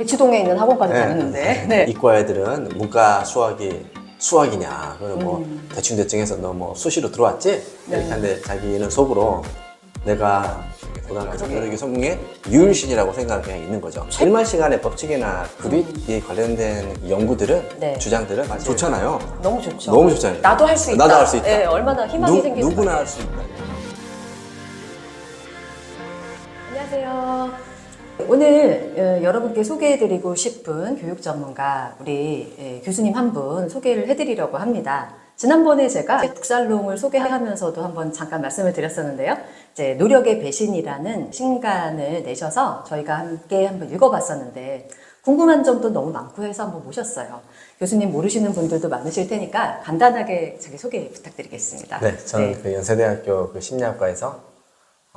대치동에 있는 학원까지 네. 다녔는데. 네. 이과 애들은 문과 수학이 수학이냐 그러면 뭐 음. 대충 대충 해서 너 뭐 수시로 들어왔지 네. 이렇게 하는데 자기는 속으로 내가 고등학교 성교육이 성공의 유일신이라고 생각이 그냥 있는 거죠. 일만 시간에 법칙이나 구릿에 관련된 연구들은 음. 네. 주장들은 좋잖아요. 너무 좋죠. 너무 좋잖아요. 나도 할 수 있다. 나도 할 수 있다. 네, 얼마나 희망이 누, 생기는 누구나. 할 수 있다. 안녕하세요. 오늘 어, 여러분께 소개해드리고 싶은 교육 전문가 우리 예, 교수님 한 분 소개를 해드리려고 합니다. 지난번에 제가 북살롱을 소개하면서도 한번 잠깐 말씀을 드렸었는데요. 이제 노력의 배신이라는 신간을 내셔서 저희가 함께 한번 읽어봤었는데 궁금한 점도 너무 많고 해서 한번 모셨어요. 교수님 모르시는 분들도 많으실 테니까 간단하게 자기 소개 부탁드리겠습니다. 네, 저는 그 연세대학교 그 심리학과에서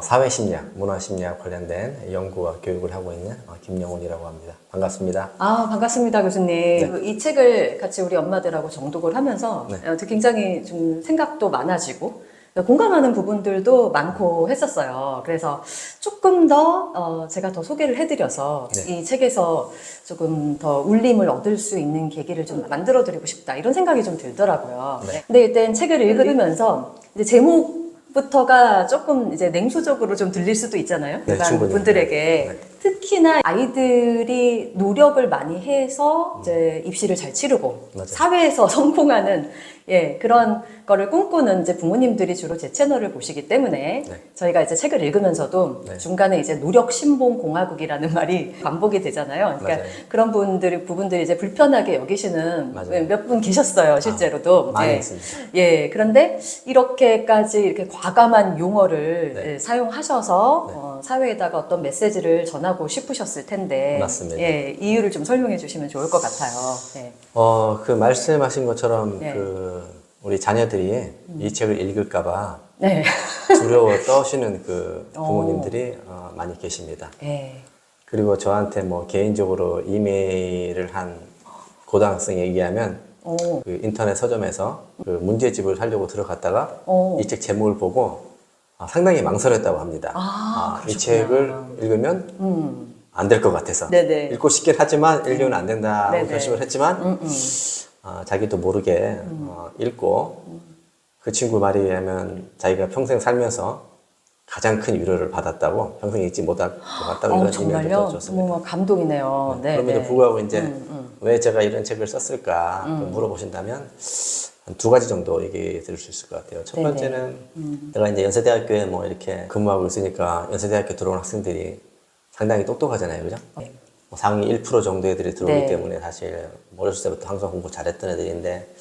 사회심리학, 문화심리학 관련된 연구와 교육을 하고 있는 어, 김영훈이라고 합니다. 반갑습니다. 아, 반갑습니다, 교수님. 이 책을 같이 우리 엄마들하고 정독을 하면서 네. 어, 굉장히 좀 생각도 많아지고 공감하는 부분들도 많고 했었어요. 그래서 조금 더 어, 제가 더 소개를 해드려서 네. 이 책에서 조금 더 울림을 얻을 수 있는 계기를 좀 만들어드리고 싶다 이런 생각이 좀 들더라고요. 네. 근데 일단 책을 읽으면서 이제 제목 부터가 조금 이제 냉소적으로 좀 들릴 수도 있잖아요. 네, 일반 충분히. 분들에게 네. 특히나 아이들이 노력을 많이 해서 이제 입시를 잘 치르고 맞아요. 사회에서 성공하는 예 그런 거를 꿈꾸는 이제 부모님들이 주로 제 채널을 보시기 때문에 네. 저희가 이제 책을 읽으면서도 네. 중간에 이제 노력 신봉 공화국이라는 말이 반복이 되잖아요. 그러니까 맞아요. 그런 분들이 부분들이 이제 불편하게 여기시는. 몇 분 계셨어요 실제로도 많이 예. 있습니다. 예, 그런데 이렇게까지 이렇게 과감한 용어를 네. 예, 사용하셔서 네. 어, 사회에다가 어떤 메시지를 전하고 싶으셨을 텐데, 맞습니다. 예, 이유를 좀 설명해 주시면 좋을 것 같아요. 예. 어, 그 말씀하신 것처럼 네. 그 우리 자녀들이 이 책을 읽을까봐 네. 두려워 떠시는 그 어. 부모님들이 어, 많이 계십니다. 예. 그리고 저한테 뭐 개인적으로 이메일을 한 고등학생에 얘기하면 오. 그 인터넷 서점에서 그 문제집을 사려고 들어갔다가 오. 이책 제목을 보고 아, 상당히 망설였다고 합니다. 아, 이 그러셨구나. 책을 읽으면 음. 안될 것 같아서 네네. 읽고 싶긴 하지만 읽으면 안 된다고 네네. 결심을 했지만 음, 음. 아, 자기도 모르게 어, 읽고 그 친구 말에 의하면 자기가 평생 살면서 가장 큰 위로를 받았다고 평생 잊지 못할 것 같다고 어, 이런? 이메일도 줬습니다. 너무 감동이네요. 네. 그럼에도 네. 불구하고 이제 음, 음. 왜 제가 이런 책을 썼을까 또 물어보신다면 한 두 가지 정도 얘기 드릴 수 있을 것 같아요. 첫. 번째는 내가 이제 연세대학교에 뭐 이렇게 근무하고 있으니까 연세대학교 들어온 학생들이 상당히 똑똑하잖아요, 그죠? 네. 뭐 상위 1% 정도 애들이 들어오기 네. 때문에 사실 어렸을 때부터 항상 공부 잘했던 애들인데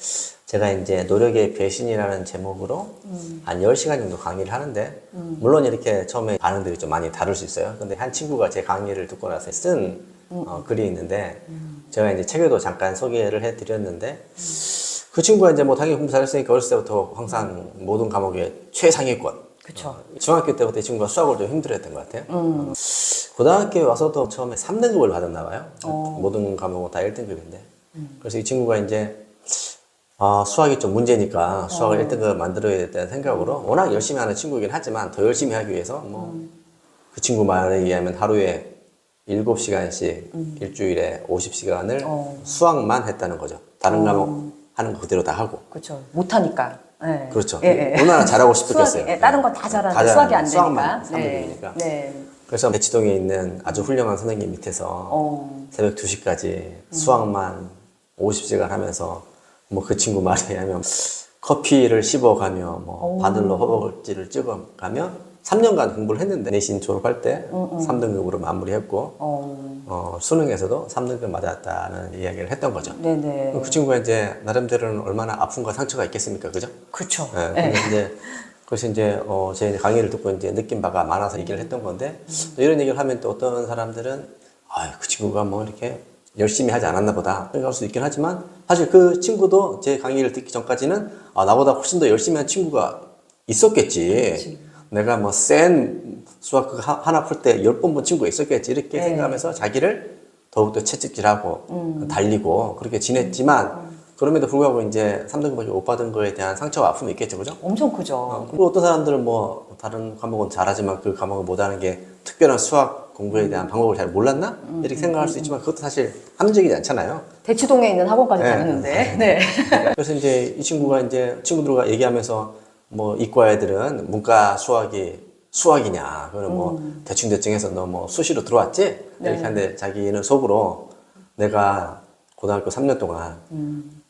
제가 이제 노력의 배신이라는 제목으로 음. 한 10시간 정도 강의를 하는데 물론 이렇게 처음에 반응들이 좀 많이 다를 수 있어요. 근데 한 친구가 제 강의를 듣고 나서 쓴 음. 어, 글이 있는데 제가 이제 책에도 잠깐 소개를 해드렸는데 그 친구가 이제 뭐 당연히 공부 잘했으니까 어렸을 때부터 항상 모든 과목에 최상위권 그쵸. 중학교 때부터 이 친구가 수학을 좀 힘들어했던 것 같아요. 음. 어, 고등학교에 와서도 처음에 3등급을 받았나 봐요. 어. 음. 모든 과목은 다 1등급인데. 그래서 이 친구가 이제 아, 수학이 좀 문제니까 수학을 어. 1등급 만들어야겠다는 생각으로 워낙 열심히 하는 친구이긴 하지만 더 열심히 하기 위해서 뭐그 음. 친구 말에 의하면 하루에 7시간씩 일주일에 50시간을 음. 어. 수학만 했다는 거죠. 다른 과목 하는 거 그대로 다 하고. 그렇죠. 못하니까. 예. 그렇죠. 예, 예. 얼마나 잘하고 싶었겠어요. 수학이, 예, 다른 건 다 잘하는데 다 수학이 안 되니까. 수학만 네. 3등급이니까. 네. 그래서 대치동에 있는 아주 훌륭한 선생님 밑에서 어. 새벽 2시까지 수학만 50시간 하면서 뭐 그 친구 말에 의하면 커피를 씹어가며 뭐 바늘로 허벅지를 찍어가며 3년간 공부를 했는데 내신 졸업할 때 3등급으로 마무리했고 어. 어, 수능에서도 3등급 맞았다는 이야기를 했던 거죠. 네네. 그 친구가 이제 나름대로는 얼마나 아픔과 상처가 있겠습니까, 그죠? 그렇죠. 예, 예. 근데 이제 그래서 이제 어, 제 강의를 듣고 이제 느낀 바가 많아서 얘기를 했던 건데 또 이런 얘기를 하면 또 어떤 사람들은 아유 그 친구가 뭐 이렇게 열심히 하지 않았나 보다 생각할 수도 있긴 하지만 사실 그 친구도 제 강의를 듣기 전까지는 아 나보다 훨씬 더 열심히 한 친구가 있었겠지. 내가 뭐 센 수학 하- 하나 풀 때 열 번 본 친구가 있었겠지. 이렇게 네. 생각하면서 자기를 더욱더 채찍질하고 달리고 그렇게 지냈지만 그럼에도 불구하고 이제 3등급밖에 못 받은 거에 대한 상처와 아픔이 있겠죠, 그죠? 엄청 크죠. 어, 그리고 어떤 사람들은 뭐 다른 과목은 잘하지만 그 과목을 못하는 게 특별한 수학 공부에 대한 방법을 잘 몰랐나? 이렇게 생각할 수 있지만 그것도 사실 합리적이지 않잖아요. 대치동에 있는 학원까지 네. 다녔는데. 네. 그래서 이제 이 친구가 이제 친구들과 얘기하면서 뭐 이과 애들은 문과 수학이 수학이냐 그거는 뭐 대충 대충 해서 너 뭐 수시로 들어왔지 이렇게 네. 하는데 자기는 속으로 내가 고등학교 3년 동안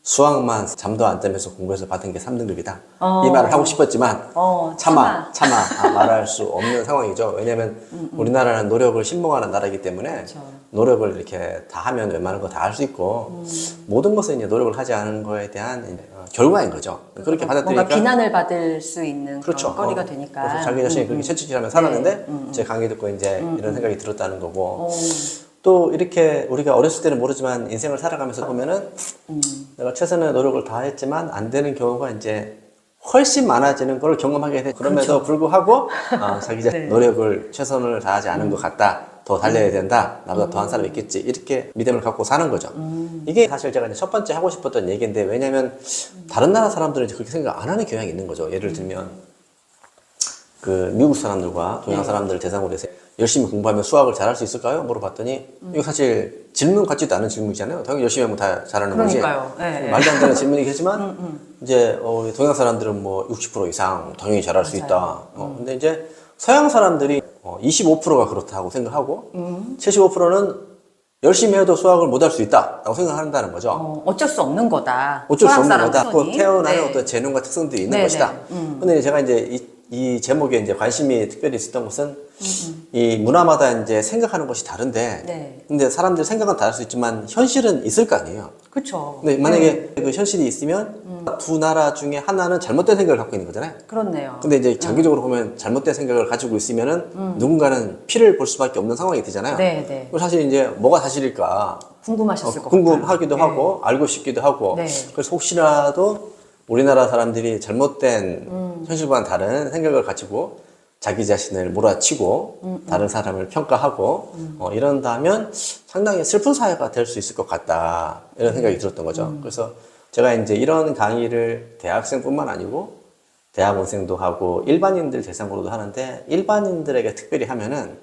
수학만 잠도 안 자면서 공부해서 받은 게 3등급이다 어. 이 말을 하고 싶었지만 어, 차마 차마 아, 말할 수 없는 상황이죠 왜냐하면 우리나라는 노력을 신봉하는 나라이기 때문에 그렇죠. 노력을 이렇게 다 하면 웬만한 거 다 할 수 있고 음. 모든 것은 이제 노력을 하지 않은 거에 대한 어, 결과인 거죠. 그렇게 뭔가 받아들이니까 비난을 받을 수 있는 그렇죠. 거리가 어, 되니까. 자기 자신이 그렇게 채찍질하면 살았는데 네. 제 강의 듣고 이제 이런 생각이 들었다는 거고 어, 또 이렇게 우리가 어렸을 때는 모르지만 인생을 살아가면서 보면은 음. 내가 최선의 노력을 다 했지만 안 되는 경우가 이제 훨씬 많아지는 걸 경험하게 돼. 그럼에도 불구하고 어, 자기 자 네. 노력을 최선을 다하지 않은 것 같다. 더 달려야 된다. 나보다 더한 사람이 있겠지. 이렇게 믿음을 갖고 사는 거죠. 이게 사실 제가 이제 첫 번째 하고 싶었던 얘기인데 왜냐하면 다른 나라 사람들은 그렇게 생각 안 하는 경향이 있는 거죠. 예를 들면 그 미국 사람들과 동양 네. 사람들 을 대상으로 해서 열심히 공부하면 수학을 잘할 수 있을까요? 물어봤더니 이거 사실 질문 같지도 않은 질문이잖아요. 당연히 열심히 하면 다 잘하는 거지. 그러니까요. 네, 네. 말도 안 되는 질문이겠지만 이제 어, 동양 사람들은 뭐 60% 이상 당연히 잘할 수 맞아요. 있다. 어, 근데 이제 서양 사람들이 어, 25%가 그렇다고 생각하고 음. 75%는 열심히 해도 수학을 못할 수 있다라고 생각한다는 거죠. 어, 어쩔 수 없는 거다. 어쩔 수 없는 거다. 그. 태어나는 네. 어떤 재능과 특성들이 있는 네, 것이다. 네. 음. 근데 제가 이제 이, 이 제목에 이제 관심이 특별히 있었던 것은 음, 이 문화마다 이제 생각하는 것이 다른데, 네. 근데 사람들 생각은 다를 수 있지만 현실은 있을 거 아니에요. 그렇죠. 근데 만약에 그 현실이 있으면 음. 두 나라 중에 하나는 잘못된 생각을 갖고 있는 거잖아요. 그렇네요. 근데 이제 장기적으로 보면 잘못된 생각을 가지고 있으면은 누군가는 피를 볼 수밖에 없는 상황이 되잖아요. 음. 네, 네. 사실 이제 뭐가 사실일까 궁금하셨을 어, 것 궁금하기도 같아요. 하고 알고 싶기도 하고 네. 그래서 혹시라도 우리나라 사람들이 잘못된 음. 현실과는 다른 생각을 가지고 자기 자신을 몰아치고 음, 다른 사람을 평가하고 어, 이런다면 상당히 슬픈 사회가 될 수 있을 것 같다 이런 생각이 들었던 거죠. 음. 그래서 제가 이제 이런 강의를 대학생뿐만 아니고 대학원생도 하고 일반인들 대상으로도 하는데 일반인들에게 특별히 하면은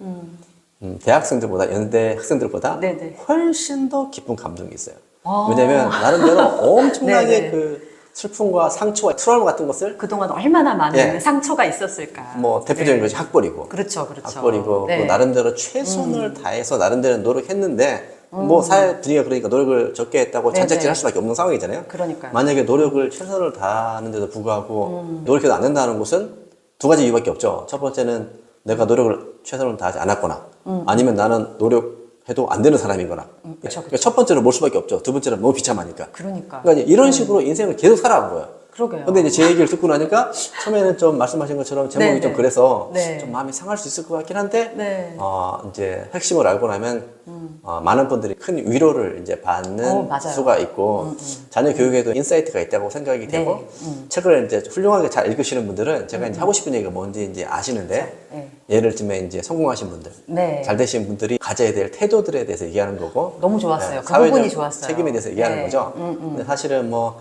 음, 대학생들보다 연대 학생들보다 네네. 훨씬 더 깊은 감동이 있어요. 아. 왜냐면 나름대로 엄청나게. 그 슬픔과 상처와 트라우마 같은 것을 그동안 얼마나 많은 예. 상처가 있었을까. 뭐 대표적인 네. 것이 학벌이고 그렇죠, 그렇죠. 학벌이고 네. 음. 그 나름대로 최선을 다해서 나름대로 노력했는데 뭐 사회 분위기가 그러니까 노력을 적게 했다고 네네. 잔재질 할 수밖에 없는 상황이잖아요. 그러니까요. 음. 만약에 노력을 최선을 다하는데도 불구하고 노력해도 안 된다는 것은 두 가지 이유밖에 없죠. 첫 번째는 내가 노력을 최선을 다하지 않았거나 아니면 나는 노력 해도 안 되는 사람이거나. 음. 그쵸, 그러니까 첫 번째는 몰 수밖에 없죠. 두 번째는 너무 비참하니까. 그러니까. 그러니까 이런 식으로 인생을 계속 살아온 거예요. 그러게요. 근데 이제 제 얘기를 듣고 나니까 처음에는 좀 말씀하신 것처럼 제목이 네, 좀 네. 그래서 네. 좀 마음이 상할 수 있을 것 같긴 한데 네. 어, 이제 핵심을 알고 나면 어, 많은 분들이 큰 위로를 이제 받는 어. 음, 수가 있고 자녀 교육에도 인사이트가 있다고 생각이 네. 되고 책을 이제 훌륭하게 잘 읽으시는 분들은 제가 이제 하고 싶은 얘기가 뭔지 이제 아시는데 네. 예를 들면 이제 성공하신 분들 네. 잘 되신 분들이 가져야 될 태도들에 대해서 얘기하는 거고 너무 좋았어요. 네, 그 부분이 좋았어요. 책임에 대해서 얘기하는 네. 거죠. 근데 사실은 뭐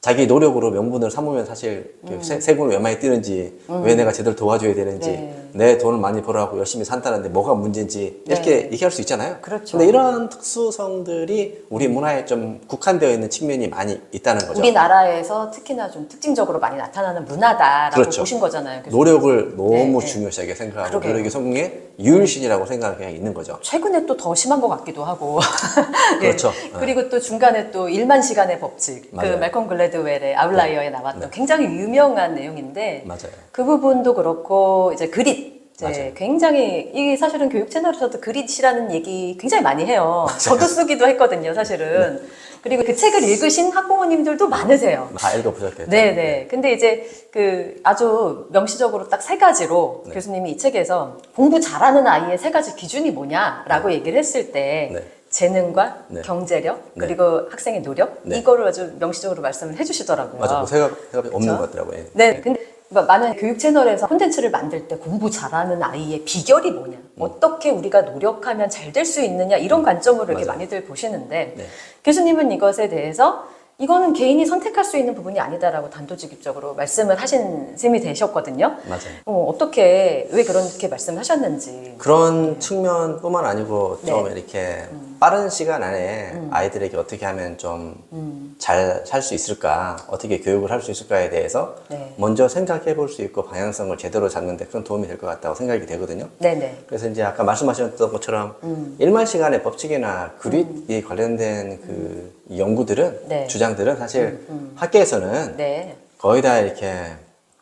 자기 노력으로 명분을 삼으면 사실 그 세, 세금을 왜 많이 뛰는지 왜 내가 제대로 도와줘야 되는지 네. 내 돈을 많이 벌어갖고 열심히 산다는데 뭐가 문제인지 이렇게 네. 얘기할 수 있잖아요. 그렇죠. 근데 이런 특수성들이 우리 문화에 좀 국한되어 있는 측면이 많이 있다는 거죠. 우리나라에서 특히나 좀 특징적으로 많이 나타나는 문화다라고 그렇죠. 보신 거잖아요. 그래서 노력을 너무 네, 네. 중요시하게 생각하고 그러게요. 노력이 성공의 유일신이라고 생각하는 경향이 있는 거죠. 최근에 또 더 심한 것 같기도 하고. 예. 그렇죠. 그리고 또 중간에 또 1만 시간의 법칙. 그 맞아요. 네. 말콤 글래드웰의 아웃라이어에 나왔던 굉장히 유명한 내용인데 맞아요. 그 부분도 그렇고 이제 그릿. 맞아요. 굉장히 이게 사실은 교육 채널에서도 그릿이라는 얘기 굉장히 많이 해요. 저도 쓰기도 했거든요, 사실은. 네. 그리고 그 책을 읽으신 학부모님들도 많으세요. 다 읽어보셨겠죠. 네네. 근데 이제 그 아주 명시적으로 딱 세 가지로 네. 교수님이 이 책에서 공부 잘하는 아이의 세 가지 기준이 뭐냐라고 얘기를 했을 때 네. 재능과 네. 경제력 네. 그리고 학생의 노력 네. 이거를 아주 명시적으로 말씀을 해주시더라고요. 맞아. 뭐 생각, 생각이 없는? 것 같더라고요. 예. 네. 근데 뭐 많은 교육 채널에서 콘텐츠를 만들 때 공부 잘하는 아이의 비결이 뭐냐, 어떻게 우리가 노력하면 잘 될 수 있느냐 이런 관점으로 이렇게 음. 맞아요. 많이들 보시는데 네. 교수님은 이것에 대해서 이거는 개인이 선택할 수 있는 부분이 아니다라고 단도직입적으로 말씀을 하신 셈이 되셨거든요. 맞아요. 어, 어떻게 왜 그렇게 말씀하셨는지. 그런 측면뿐만 아니고 좀 네. 이렇게 빠른 시간 안에 아이들에게 어떻게 하면 좀 잘 살 수 있을까, 어떻게 교육을 할 수 있을까에 대해서 네. 먼저 생각해 볼 수 있고 방향성을 제대로 잡는데 큰 도움이 될 것 같다고 생각이 되거든요. 네네. 그래서 이제 아까 말씀하셨던 것처럼 일만 시간의 법칙이나 그릿이 관련된 그 연구들은 네. 주장들은 사실 학계에서는 네. 거의 다 이렇게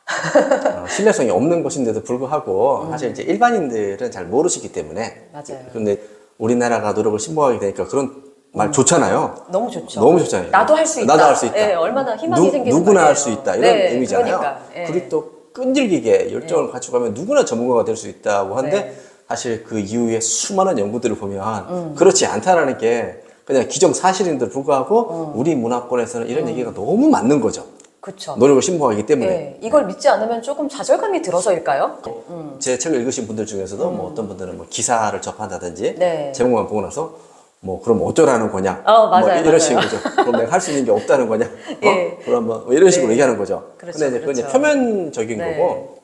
어, 신뢰성이 없는 것인데도 불구하고 사실 이제 일반인들은 잘 모르시기 때문에 맞아요. 근데 우리나라가 노력을 신봉하게 되니까 그런 말 좋잖아요. 너무 좋죠. 너무 좋잖아요. 나도 할 수 있다. 나도 할 수 있다. 예, 얼마나 희망이 누, 생기는 누구나. 할 수 있다 이런 네, 의미잖아요. 그러니까. 예. 그리고 또 끈질기게 열정을 갖추고 하면 누구나 전문가가 될 수 있다고 하는데 네. 사실 그 이후에 수많은 연구들을 보면 음. 그렇지 않다라는 게 그냥 기정 사실인데도 불구하고 어. 우리 문화권에서는 이런 얘기가 너무 맞는 거죠. 그렇죠. 노력을 신봉하기 때문에. 예, 이걸 믿지 않으면 조금 좌절감이 들어서일까요? 제 책을 읽으신 분들 중에서도 뭐 어떤 분들은 뭐 기사를 접한다든지 음. 네. 제목만 보고 나서 뭐 그럼 어쩌라는 거냐 어, 맞아요, 뭐 이런 맞아요. 식인 거죠 그럼 내가 할 수 있는 게 없다는 거냐 어? 예. 그럼 뭐 이런 식으로 네. 얘기하는 거죠 그렇죠, 근데 이제 그건 이제 그렇죠. 표면적인 네. 거고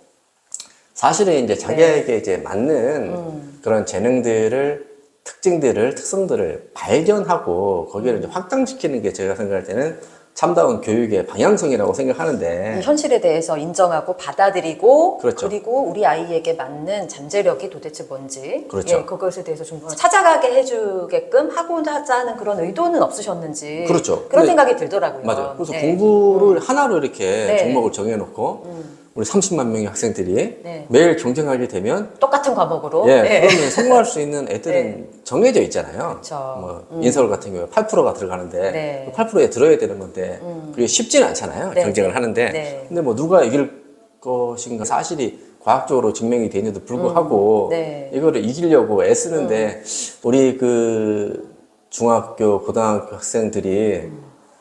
사실은 이제 자기에게 이제 맞는 음. 그런 재능들을 특징들을 특성들을 발견하고 거기를 이제 확장시키는 게 제가 생각할 때는 참다운 교육의 방향성이라고 생각하는데 이 현실에 대해서 인정하고 받아들이고 네. 그렇죠. 리고 우리 아이에게 맞는 잠재력이 도대체 뭔지 그렇죠. 예, 그것에 대해서 좀 찾아가게 해주게끔 하고자 하는 그런 의도는 없으셨는지 그렇죠. 그런 생각이 들더라고요. 맞아요. 그래서 네. 공부를 하나로 이렇게 네. 종목을 정해놓고 우리 30만 명의 학생들이 네. 매일 경쟁하게 되면 똑같은 과목으로 예, 네. 그러면 성공할 수 있는 애들은 정해져 있잖아요. 그쵸. 뭐 인서울 같은 경우에 8%가 들어가는데 네. 그 8%에 들어야 되는 건데 그게 쉽지는 않잖아요. 네, 경쟁을 네. 하는데 네. 근데 뭐 누가 이길 것인가 사실이 과학적으로 증명이 되는데도 불구하고 네. 이거를 이기려고 애쓰는데 우리 그 중학교 고등학교 학생들이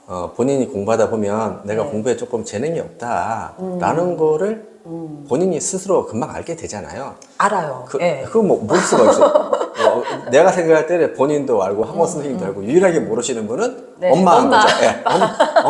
어, 본인이 공부하다 보면 내가 네. 공부에 조금 재능이 없다라는 거를 본인이 스스로 금방 알게 되잖아요. 알아요. 그, 예. 그건 뭐, 모를 수가 있어요. 어, 내가 생각할 때는 본인도 알고 학원 선생님도 알고 유일하게 모르시는 분은 음, 네, 엄마인 엄마. 거죠. 예, 엄,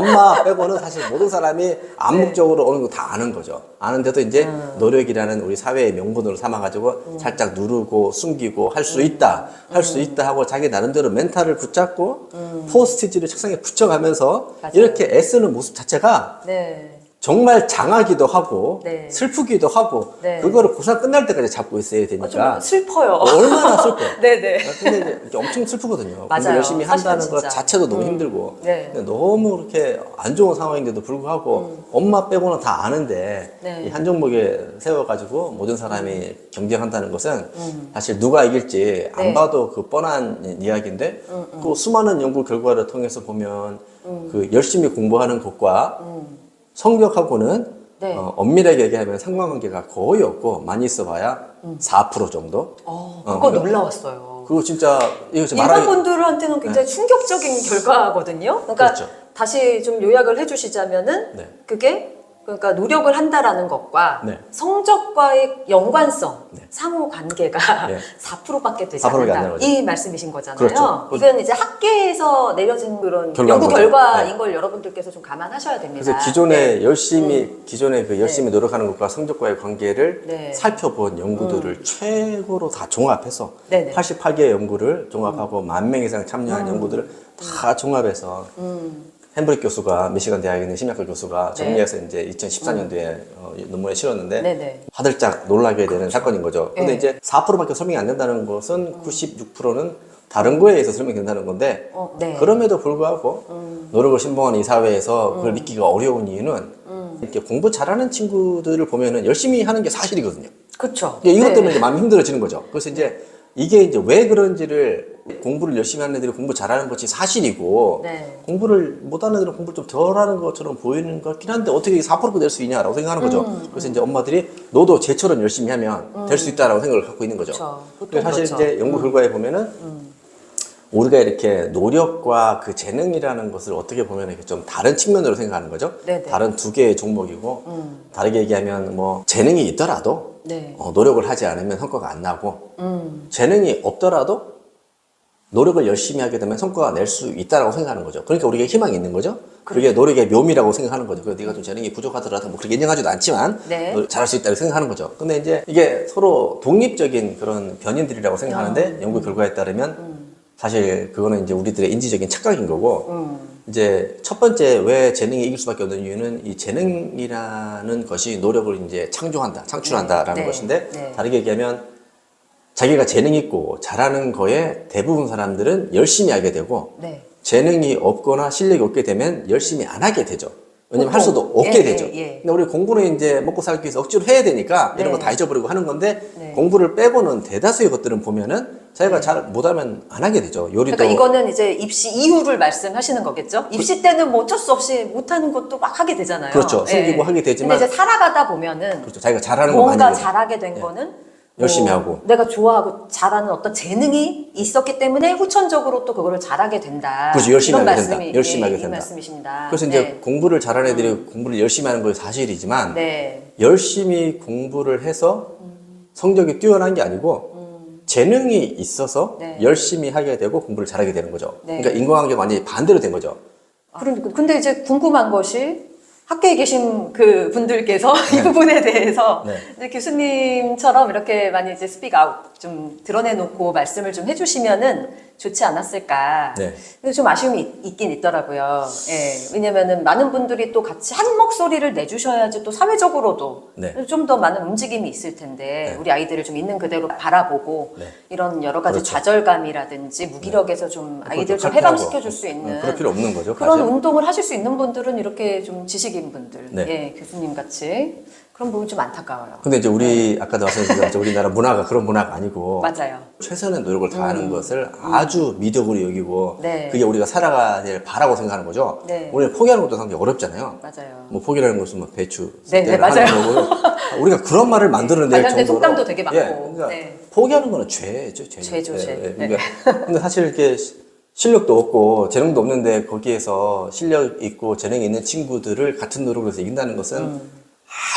엄마 빼고는 사실 모든 사람이 암묵적으로 어느 정도 다 아는 거죠. 아는데도 이제 음. 노력이라는 우리 사회의 명분으로 삼아가지고 살짝 누르고 숨기고 할 수 있다, 할 음. 수 있다 하고 자기 나름대로 멘탈을 붙잡고 포스트잇을 책상에 붙여가면서 맞아요. 이렇게 애쓰는 모습 자체가 네. 정말 장하기도 하고 네. 슬프기도 하고 네. 그거를 고사 끝날 때까지 잡고 있어야 어, 되니까 좀 슬퍼요. 얼마나 슬퍼요. 네네. 근데 이제 엄청 슬프거든요. 맞아요. 열심히 한다는 것. 자체도 너무 힘들고. 네. 너무 이렇게 안 좋은 상황인데도 불구하고 엄마 빼고는 다 아는데 음. 네. 이한 종목에 세워가지고 모든 사람이 경쟁한다는 것은 음. 사실 누가 이길지 안 네. 봐도 그 뻔한 이야기인데 그 수많은 연구 결과를 통해서 보면 음. 그 열심히 공부하는 것과 성적하고는 네. 어, 엄밀하게 얘기하면 상관관계가 거의 없고 많이 있어봐야 4% 정도. 어, 어, 그거 그러니까- 놀라웠어요. 그거 진짜 이거 진짜 일반 말하기 분들한테는 굉장히 충격적인 결과거든요. 그러니까 그렇죠. 다시 좀 요약을 해주시자면은 네. 그게 그러니까 노력을 한다라는 것과 네. 성적과의 연관성, 네. 상호 관계가 네. 4%밖에 되지 4%가안 않는다. 되는 거죠. 이 말씀이신 거잖아요. 그렇죠. 이건 이제 학계에서 내려진 그런 결과인 연구 거죠. 결과인 네. 걸 여러분들께서 좀 감안하셔야 됩니다. 그래서 기존에 네. 열심히 기존에 그 열심히 노력하는 것과 성적과의 관계를 네. 음. 살펴본 연구들을 최고로 다 종합해서 네네. 음. 88개의 연구를 종합하고 만 명 이상 참여한 연구들을 다 종합해서 햄브릭 교수가 미시간 대학에 있는 심리학과 교수가 네. 정리해서 이제 2014년도에 논문에 실었는데 네네. 화들짝 놀라게 되는 사건인 거죠. 근데 네. 이제 4%밖에 설명이 안 된다는 것은 96%는 다른 거에 의해서 설명이 된다는 건데 어, 네. 그럼에도 불구하고 노력을 신봉하는 이 사회에서 그걸 믿기가 어려운 이유는 이렇게 공부 잘하는 친구들을 보면은 열심히 하는 게 사실이거든요. 그렇죠. 이것 네. 때문에 이제 마음이 힘들어지는 거죠. 그래서 이제 이게 이제 왜 그런지를 공부를 열심히 하는 애들이 공부 잘하는 것이 사실이고 네. 공부를 못하는 애들은 공부를 좀 덜 하는 것처럼 보이는 것 같긴 한데 어떻게 4%가 될 수 있냐라고 생각하는 거죠. 음. 그래서 이제 엄마들이 너도 쟤처럼 열심히 하면 될수 있다라고 생각을 갖고 있는 거죠. 그렇죠. 사실 그렇죠. 이제 연구 결과에 보면은 우리가 이렇게 노력과 그 재능이라는 것을 어떻게 보면 이렇게 좀 다른 측면으로 생각하는 거죠. 네네. 다른 두 개의 종목이고 다르게 얘기하면 뭐 재능이 있더라도 네. 어, 노력을 하지 않으면 성과가 안 나고 음. 재능이 없더라도 노력을 열심히 하게 되면 성과가 낼 수 있다라고 생각하는 거죠. 그러니까 우리가 희망이 있는 거죠. 그게 노력의 묘미라고 생각하는 거죠. 그래서 네가 좀 재능이 부족하더라도 뭐 그렇게 인정하지도 않지만 네. 너 잘할 수 있다고 생각하는 거죠. 근데 이제 이게 서로 독립적인 그런 변인들이라고 생각하는데 연구 결과에 따르면 사실 그거는 이제 우리들의 인지적인 착각인 거고 음. 이제 첫 번째 왜 재능이 이길 수밖에 없는 이유는 이 재능이라는 것이 노력을 이제 창조한다, 창출한다라는 네, 네, 것인데 네. 다르게 얘기하면 자기가 재능 있고 잘하는 거에 대부분 사람들은 열심히 하게 되고 네. 재능이 없거나 실력이 없게 되면 열심히 안 하게 되죠. 왜냐면 할. 수도 없게 예, 되죠. 예, 예. 근데 우리 공부는 이제 먹고 살기 위해서 억지로 해야 되니까 이런 네. 거다 잊어버리고 하는 건데 네. 공부를 빼고는 대다수의 것들은 보면은 자기가 잘 못하면 안 하게 되죠. 요리도 그러니까 이거는 이제 입시 이후를 말씀하시는 거겠죠? 입시 때는 뭐 어쩔 수 없이 못하는 것도 막 하게 되잖아요. 그렇죠. 숨기고 하게 되지만 근데 이제 살아가다 보면은 그렇죠. 자기가 잘하는 거 많이 뭔가. 잘하게 된 거는 열심히 뭐 하고. 내가 좋아하고 잘하는 어떤 재능이 있었기 때문에 후천적으로 또 그거를 잘하게 된다. 그렇죠. 열심히 하게 된다. 말씀이, 열심히 예, 하게 이 된다. 말씀이십니다. 그래서 이제 네. 공부를 잘하는 애들이 공부를 열심히 하는 건 사실이지만 네. 열심히 공부를 해서 성적이 뛰어난 게 아니고 재능이 있어서 네. 열심히 하게 되고 공부를 잘하게 되는 거죠. 네. 그러니까 인과관계가 완전히 반대로 된 거죠. 그러니까 근데 이제 궁금한 것이 학교에 계신 그 분들께서 이 부분에 대해서 네. 이제 교수님처럼 이렇게 많이 이제 스픽 아웃 좀 드러내놓고 말씀을 좀 해주시면은 좋지 않았을까. 네. 근데 좀 아쉬움이 있- 있긴 있더라고요. 예. 왜냐면은 많은 분들이 또 같이 한 목소리를 내주셔야지 또 사회적으로도 네. 좀 더 많은 움직임이 있을 텐데 네. 우리 아이들을 좀 있는 그대로 바라보고 네. 이런 여러 가지 그렇죠. 좌절감이라든지 무기력에서 좀 아이들 좀. 해방시켜 줄 수 있는 음, 그럴 필요 없는 거죠. 그런 사실. 운동을 하실 수 있는 분들은 이렇게 좀 지식인 분들, 네. 예, 교수님 같이 그런 부분 좀 안타까워요. 근데 이제 우리 아까도 말씀드렸지만 우리나라 문화가 그런 문화가 아니고 맞아요. 최선의 노력을 다하는 것을 아주 미덕으로 여기고 음. 네. 그게 우리가 살아가야 될 바라고 생각하는 거죠. 네. 우리는 포기하는 것도 상당히 어렵잖아요. 맞아요. 뭐 포기라는 것은 뭐 배추 네, 때를 네, 맞아요. 하는 거고요. 우리가 그런 말을 만들어낼 관련된 정도로 속담도 되게 많고. 예, 그러니까 네. 포기하는 거는 죄죠, 죄. 죄죠, 죄. 네. 그러니까 근데 사실 이렇게 시- 실력도 없고 재능도 없는데 거기에서 실력 있고 재능이 있는 친구들을 같은 노력을 해서 이긴다는 것은 음.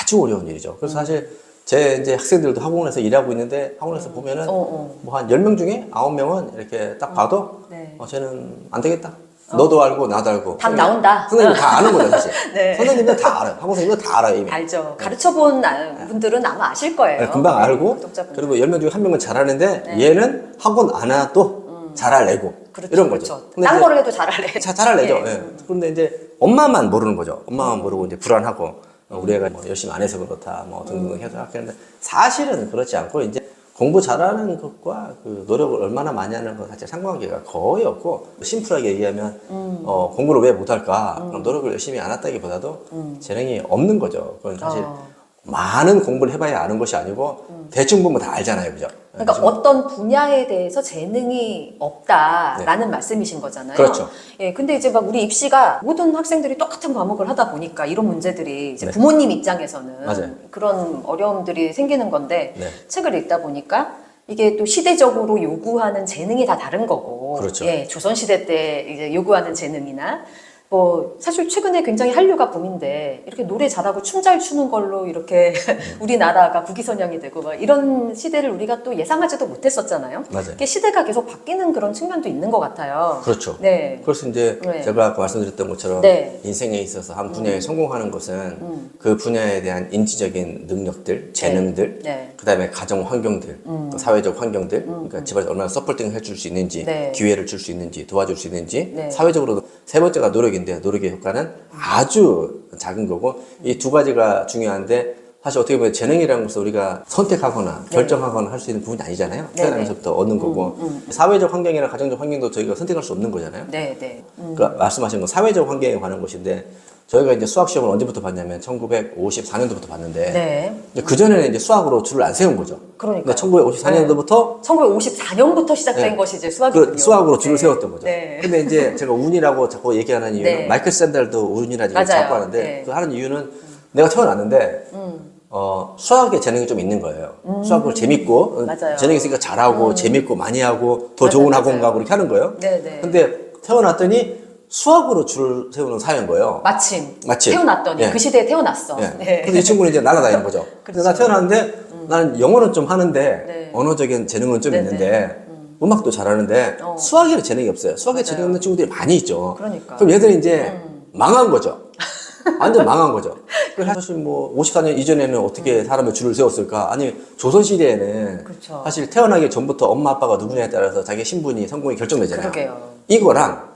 아주 어려운 일이죠. 그래서 사실 제 이제 학생들도 학원에서 일하고 있는데 학원에서 보면은 어, 어. 뭐한 10명 중에 9명은 이렇게 딱 봐도 네. 어, 쟤는 안 되겠다. 너도 알고 나도 알고. 답 나온다. 선생님 다 아는 거죠, 사실. 네. 선생님은 다 알아요. 학원 선생님은 다 알아요, 이미. 알죠. 가르쳐 본 분들은 아마 아실 거예요. 네, 금방 알고 구독자분들. 그리고 10명 중에 한 명은 잘하는데 얘는 학원 안 와도 잘할 애고 음. 그렇죠, 이런 그렇죠. 거죠. 근데 딴 거를 해도 잘할래. 자, 잘할 애죠. 예. 예. 그런데 이제 엄마만 모르는 거죠. 엄마만 모르고 이제 불안하고 어, 우리 애가 뭐 열심히 안 해서 그렇다 뭐 등등 해서 하는데 사실은 그렇지 않고 이제 공부 잘하는 것과 그 노력을 얼마나 많이 하는 것 자체 상관관계가 거의 없고 심플하게 얘기하면 음. 어, 공부를 왜 못할까 그럼 노력을 열심히 안 했다기보다도 재능이 없는 거죠. 그건 사실 음. 어. 많은 공부를 해봐야 아는 것이 아니고 대충 보면 다 알잖아요, 그죠? 그러니까 어떤 분야에 대해서 재능이 없다라는 말씀이신 거잖아요. 네. 그렇죠. 예, 근데 이제 막 우리 입시가 모든 학생들이 똑같은 과목을 하다 보니까 이런 문제들이 이제 네. 부모님 입장에서는 맞아요. 그런 어려움들이 생기는 건데 네. 책을 읽다 보니까 이게 또 시대적으로 요구하는 재능이 다 다른 거고, 그렇죠. 예, 조선 시대 때 이제 요구하는 재능이나 뭐 사실 최근에 굉장히 한류가 붐인데 이렇게 노래 잘하고 춤 잘 추는 걸로 이렇게 우리나라가 국위선양이 되고 막 이런 시대를 우리가 또 예상하지도 못했었잖아요. 맞아요. 이게 시대가 계속 바뀌는 그런 측면도 있는 것 같아요. 그렇죠. 네. 그래서 이제 네. 제가 아까 말씀드렸던 것처럼 네. 인생에 있어서 한 분야에 성공하는 것은 음. 그 분야에 대한 인지적인 능력들, 재능들, 네. 그다음에 가정 환경들, 또 사회적 환경들, 그러니까 집안에서 얼마나 서포팅을 해줄 수 있는지, 네. 기회를 줄 수 있는지, 도와줄 수 있는지, 네. 사회적으로도 세 번째가 노력 인데 노력의 효과는 아주 작은 거고 이 두 가지가 중요한데 사실 어떻게 보면 재능이라는 것을 우리가 선택하거나 결정하거나 할 수 있는 부분이 아니잖아요. 네, 태어나면서부터 얻는 거고 사회적 환경이나 가정적 환경도 저희가 선택할 수 없는 거잖아요. 네, 네. 음. 그러니까 말씀하신 건 사회적 환경에 관한 것인데 저희가 이제 수학 시험을 언제부터 봤냐면 1954년도부터 봤는데 네. 그 전에는 이제 수학으로 줄을 안 세운 거죠. 그러니까요. 근데 1954년도부터 1954년부터 시작된 네. 것이 이제 수학이군요. 그 수학으로 줄을 네. 세웠던 거죠. 네. 근데 이제 제가 운이라고 자꾸 얘기하는 이유는 네. 마이클 샌달도 운이라고 맞아요. 자꾸 하는데 네. 그 하는 이유는 내가 태어났는데 음. 어, 수학에 재능이 좀 있는 거예요. 수학을 재밌고 어, 맞아요. 재능이 있으니까 잘하고 재밌고 많이 하고 더 맞아요, 좋은. 학원 가고 이렇게 하는 거예요. 네, 네. 근데 태어났더니 수학으로 줄을 세우는 사회인 거예요. 마침, 마침. 태어났더니 예. 그 시대에 태어났어. 예. 네. 근데 이 친구는 이제 날아다니는 거죠. 근데 나 태어났는데 나는 영어는 좀 하는데 네. 언어적인 재능은 좀 네, 있는데 음악도 잘하는데 어. 수학에는 재능이 없어요. 수학에. 재능 없는 친구들이 많이 있죠. 그러니까. 럼 얘들이 이제 망한 거죠. 완전 망한 거죠. 그래서 사실 뭐 54년 이전에는 어떻게 사람을 줄을 세웠을까? 아니 조선 시대에는 그렇죠. 사실 태어나기 전부터 엄마 아빠가 누구냐에 따라서 자기 신분이 성공이 결정되잖아요. 그러게요. 이거랑 음.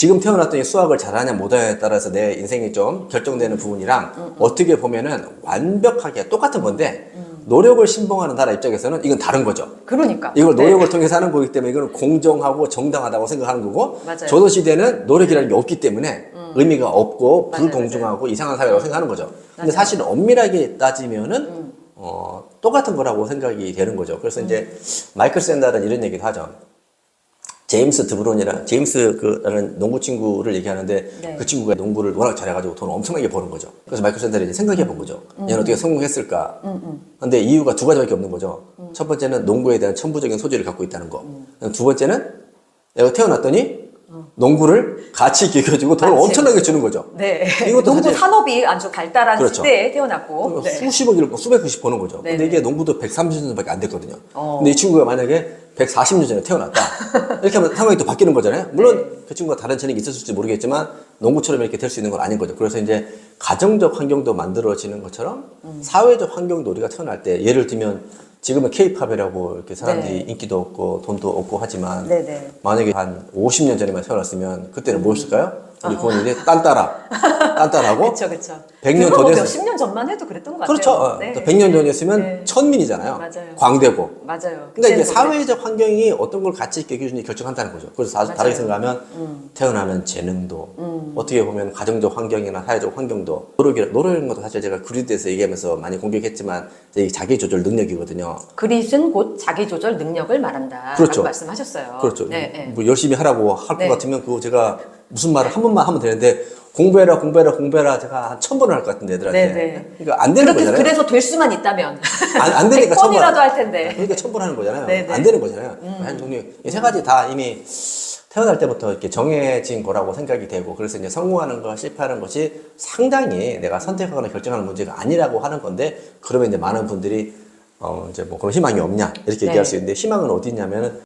지금 태어났더니 수학을 잘하냐 못하냐에 따라서 내 인생이 좀 결정되는 부분이랑 음, 어떻게 보면은 완벽하게 똑같은 건데 음. 노력을 신봉하는 나라 입장에서는 이건 다른 거죠. 그러니까. 이걸 네. 노력을 통해서 하는 거기 때문에 이거는 공정하고 정당하다고 생각하는 거고 맞아요. 음. 조선 시대는 노력이라는 게 없기 때문에 의미가 없고 맞아요, 불공정하고 이상한 사회라고 생각하는 거죠. 근데 맞아요. 음. 사실 엄밀하게 따지면은 어, 똑같은 거라고 생각이 되는 거죠. 그래서 이제 마이클 샌달은 이런 얘기도 하죠. 제임스 드브론이라 제임스 그라는 농구 친구를 얘기하는데 네. 그 친구가 농구를 워낙 잘해가지고 돈을 엄청나게 버는 거죠. 그래서 마이클 이제 생각해 본 거죠. 얘는 어떻게 성공했을까? 근데 이유가 두 가지밖에 없는 거죠. 첫 번째는 농구에 대한 천부적인 소질을 갖고 있다는 거. 두 번째는 내가 태어났더니 농구를 같이 기켜주고 돈을 맞지. 엄청나게 주는 거죠. 네. 이것도 농구 사실- 산업이 아주 발달한 그렇죠. 시대에 태어났고. 네. 수십억을 수백 억씩 버는 거죠. 네네. 근데 이게 농구도 130년 전밖에 안 됐거든요. 어. 근데 이 친구가 만약에 140년 전에 태어났다. 이렇게 하면 상황이 또 바뀌는 거잖아요. 물론 네. 그 친구가 다른 재능이 있었을지 모르겠지만 농구처럼 이렇게 될 수 있는 건 아닌 거죠. 그래서 이제 가정적 환경도 만들어지는 것처럼 음. 사회적 환경도 우리가 태어날 때 예를 들면 지금은 케이팝이라고 이렇게 사람들이 네. 인기도 없고 돈도 없고 하지만 네네. 만약에 한 50년 전에만 태어났으면 그때는 뭐였을까요? 우리 아. 부모님이 딴따라, 딴따라고 그렇죠, 그렇죠. 100년 그거 더뭐 됐- 몇십 년 전만 해도 그랬던 것 같아요. 그렇죠. 어, 네. 또 100년 전이었으면 네. 천민이잖아요. 맞아요. 광대고. 맞아요. 그러니까 이게 사회적 환경이 어떤 걸 가치 있게 기준이 결정한다는 거죠. 그래서 다- 다르게 맞아요. 음. 생각하면 태어나는 재능도 어떻게 보면 가정적 환경이나 사회적 환경도 노력이 노력이라는 것도 사실 제가 그리드에서 얘기하면서 많이 공격했지만 자기 조절 능력이거든요. 그릿은 곧 자기 조절 능력을 말한다. 그렇죠. 말씀하셨어요. 그렇죠. 네, 네. 뭐 열심히 하라고 할것 네. 같으면 그거 제가 무슨 말을 한 번만 하면 되는데 공부해라 공부해라 공부해라 제가 한 천 번을 할 것 같은데 애들한테. 네, 네. 그러니까 안 되는 거잖아요. 그래서 될 수만 있다면 안, 안 되니까 100번이라도 천 번. 할 텐데. 그러니까 첨부하는 거잖아요. 네네. 음. 안 되는 거잖아요. 한 종류 이세 가지 다 이미 태어날 때부터 이렇게 정해진 거라고 생각이 되고 그래서 이제 성공하는 거 실패하는 것이 상당히 내가 선택하거나 결정하는 문제가 아니라고 하는 건데 그러면 이제 많은 분들이 어 이제 뭐 그런 희망이 없냐 이렇게 네. 얘기할 수 있는데 희망은 어디 있냐면은